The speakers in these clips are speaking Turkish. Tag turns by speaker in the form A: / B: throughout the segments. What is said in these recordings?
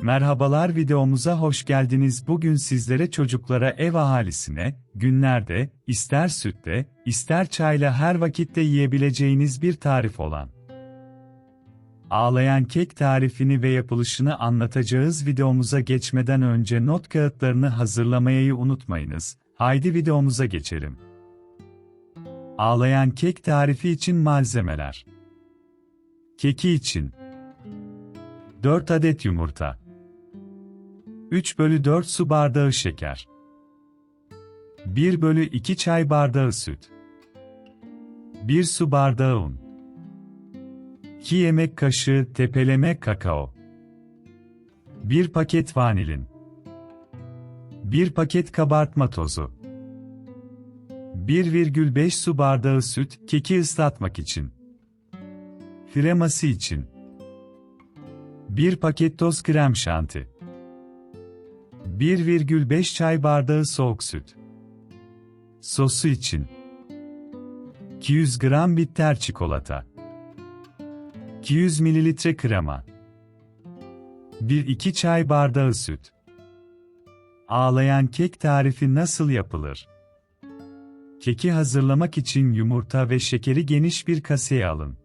A: Merhabalar videomuza hoş geldiniz. Bugün sizlere çocuklara ev ahalisine, günlerde, ister sütte, ister çayla her vakitte yiyebileceğiniz bir tarif olan Ağlayan kek tarifini ve yapılışını anlatacağız videomuza geçmeden önce not kağıtlarını hazırlamayı unutmayınız. Haydi videomuza geçelim. Ağlayan kek tarifi için malzemeler. Keki için 4 adet yumurta 3 bölü 4 su bardağı şeker 1 bölü 2 çay bardağı süt 1 su bardağı un 2 yemek kaşığı tepeleme kakao 1 paket vanilin 1 paket kabartma tozu 1,5 su bardağı süt, keki ıslatmak için. Kreması için. 1 paket toz krem şanti. 1,5 çay bardağı soğuk süt. Sosu için. 200 gram bitter çikolata. 200 mililitre krema. 1-2 çay bardağı süt. Ağlayan kek tarifi nasıl yapılır? Keki hazırlamak için yumurta ve şekeri geniş bir kaseye alın.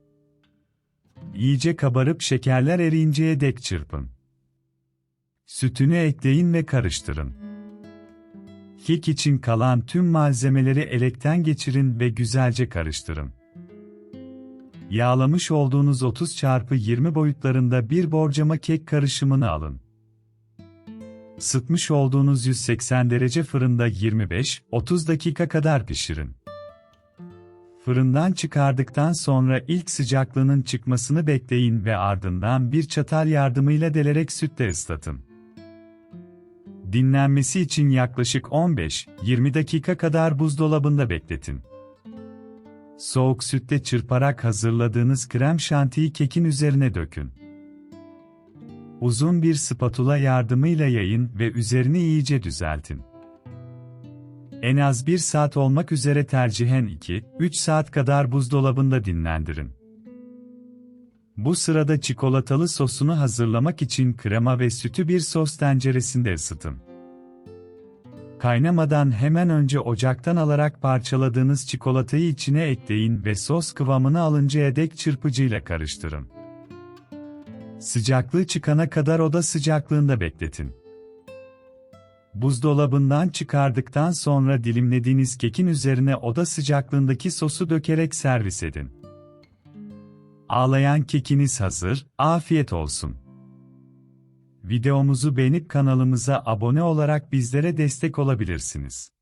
A: İyice kabarıp şekerler eriyinceye dek çırpın. Sütünü ekleyin ve karıştırın. Kek için kalan tüm malzemeleri elekten geçirin ve güzelce karıştırın. Yağlamış olduğunuz 30 çarpı 20 boyutlarında bir borcama kek karışımını alın. Isıtmış olduğunuz 180 derece fırında 25-30 dakika kadar pişirin. Fırından çıkardıktan sonra ilk sıcaklığının çıkmasını bekleyin ve ardından bir çatal yardımıyla delerek sütle ıslatın. Dinlenmesi için yaklaşık 15-20 dakika kadar buzdolabında bekletin. Soğuk sütle çırparak hazırladığınız krem şantiyi kekin üzerine dökün. Uzun bir spatula yardımıyla yayın ve üzerini iyice düzeltin. En az 1 saat olmak üzere tercihen 2-3 saat kadar buzdolabında dinlendirin. Bu sırada çikolatalı sosunu hazırlamak için krema ve sütü bir sos tenceresinde ısıtın. Kaynamadan hemen önce ocaktan alarak parçaladığınız çikolatayı içine ekleyin ve sos kıvamını alıncaya dek çırpıcıyla karıştırın. Sıcaklığı çıkana kadar oda sıcaklığında bekletin. Buzdolabından çıkardıktan sonra dilimlediğiniz kekin üzerine oda sıcaklığındaki sosu dökerek servis edin. Ağlayan kekiniz hazır, afiyet olsun. Videomuzu beğenip kanalımıza abone olarak bizlere destek olabilirsiniz.